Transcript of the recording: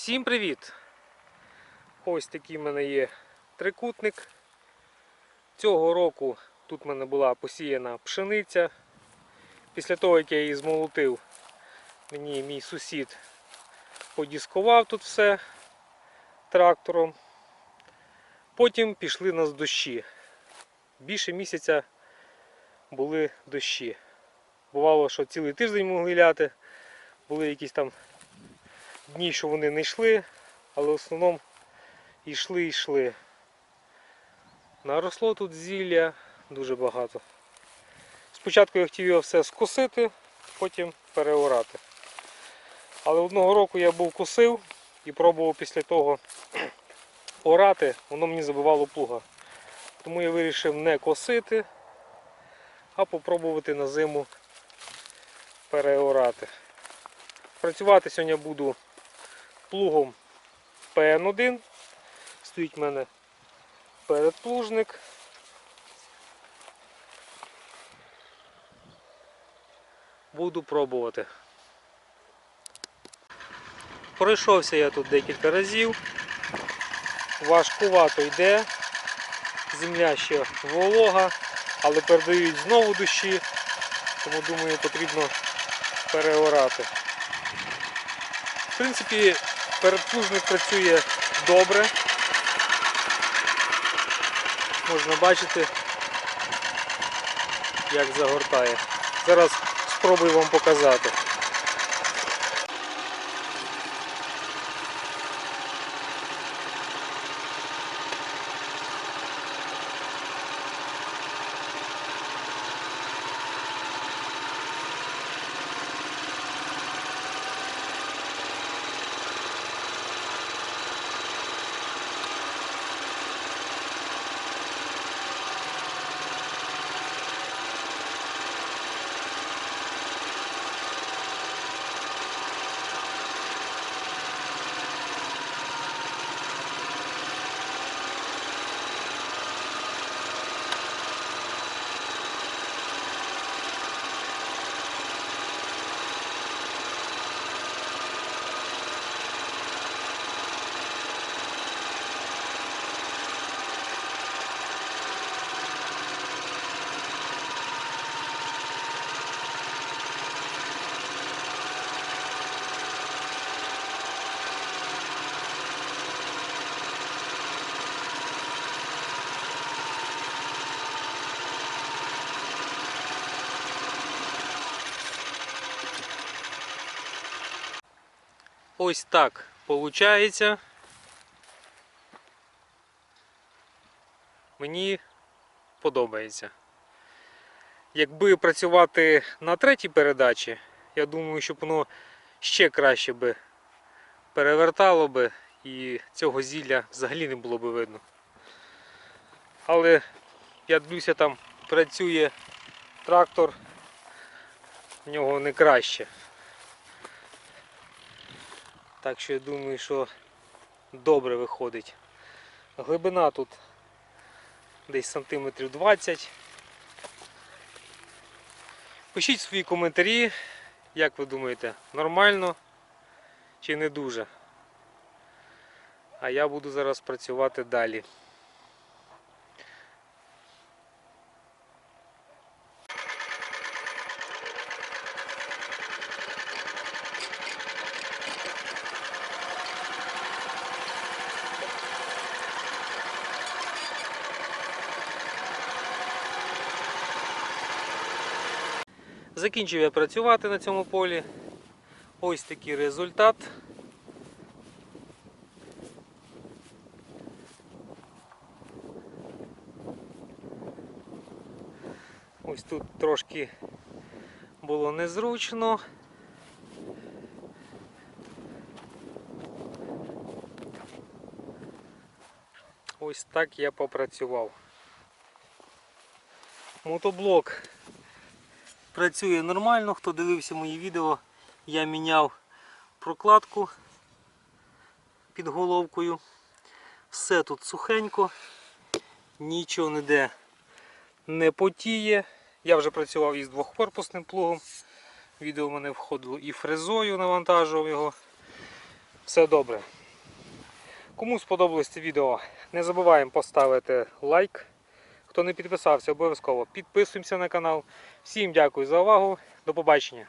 Всім привіт! Ось такий в мене є трикутник. Цього року тут в мене була посіяна пшениця. Після того, як я її змолотив, мені мій сусід подіскував тут все трактором. Потім пішли нас дощі. Більше місяця були дощі. Бувало, що цілий тиждень могли ляти, були якісь там дні, що вони не йшли, але в основному йшли йшли. Наросло тут зілля дуже багато. Спочатку я хотів його все скосити, потім переорати. Але одного року я був косив і пробував після того орати, воно мені забивало плуга. Тому я вирішив не косити, а попробувати на зиму переорати. Працювати сьогодні буду плугом ПН1. Стоїть в мене передплужник. Буду пробувати. Пройшовся я тут декілька разів. Важкувато йде. Земля ще волога, але передають знову дощі, тому думаю потрібно переорати. В принципі, передплужник працює добре. Можна бачити, як загортає. Зараз спробую вам показати. Ось так виходить. Мені подобається. Якби працювати на третій передачі, я думаю, щоб воно ще краще би перевертало би і цього зілля взагалі не було би видно. Але я дивлюся, там працює трактор, в нього не краще. Так що я думаю, що добре виходить. Глибина тут десь сантиметрів 20. Пишіть свої коментарі, як ви думаєте, нормально чи не дуже. А я буду зараз працювати далі. Закінчив я працювати на цьому полі. Ось такий результат. Ось тут трошки було незручно. Ось так я попрацював. Мотоблок працює нормально. Хто дивився мої відео, я міняв прокладку під головкою. Все тут сухенько, нічого ніде не потіє. Я вже працював із двохкорпусним плугом. Відео в мене входило і фрезою, навантажував його. все добре. Кому сподобалось це відео, не забуваємо поставити лайк. Хто не підписався, обов'язково підписуємося на канал. Всім дякую за увагу. До побачення.